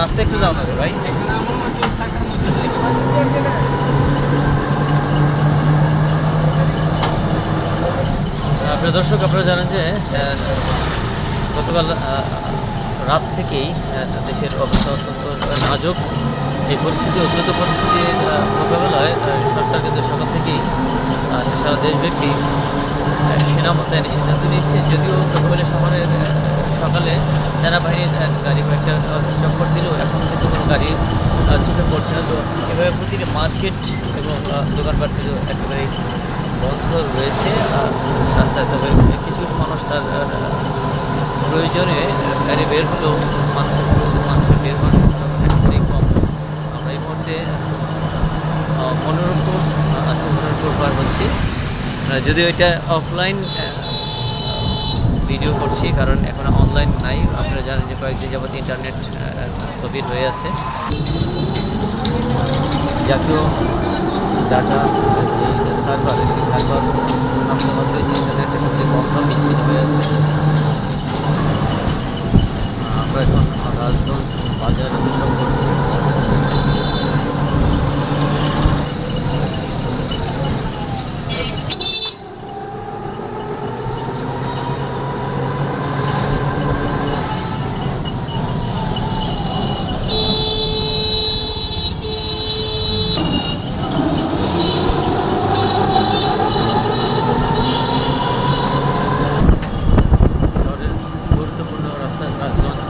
আস্তে একটু দাও ভাই আপনার দর্শক আপনারা জানেন যে গতকাল রাত থেকেই দেশের অবস্থা অত্যন্ত নাজুক। এই পরিস্থিতি উদ্ভূত পরিস্থিতির মোকাবেলায় সরকার কিন্তু সকাল থেকেই সারা দেশব্যাপী সেনা মোতায়েনের সিদ্ধান্ত নিয়েছে। যদিও শহরের আহ, সকালে সেনাবাহিনীর আহ, গাড়ি কয়েকটা চক্কর দিলেও এখন কিন্তু কোনো গাড়ি চোখে পড়ছে না। তো এভাবে প্রতিটি মার্কেট এবং দোকানপাট কিন্তু একেবারেই বন্ধ রয়েছে। রাস্তায় তবে কিছু মানুষ তার প্রয়োজনে গাড়ি বের হলেও মানুষের মানুষের বের হওয়ার একেবারেই কম। আমরা এই মুহূর্তে মনোরমপুর আছে মনোরমপুর পার হচ্ছি। যদিও এটা অফলাইন ভিডিও করছি, কারণ এখন অনলাইন নাই। আপনারা জানেন যে কয়েকদিন যাবত ইন্টারনেট স্থবির হয়ে আছে। জাতীয় ডাটা যে সার্ভার সেই সার্ভার নষ্ট মাত্র ইন্টারনেটের মধ্যে বন্ধ বিচ্ছিন্ন হয়ে আছে। আমরা এখন রাজগঞ্জ বাজার করছি।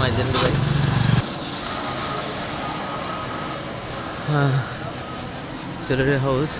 নামাই দেন ভাই হ্যাঁ টেলারের হাউস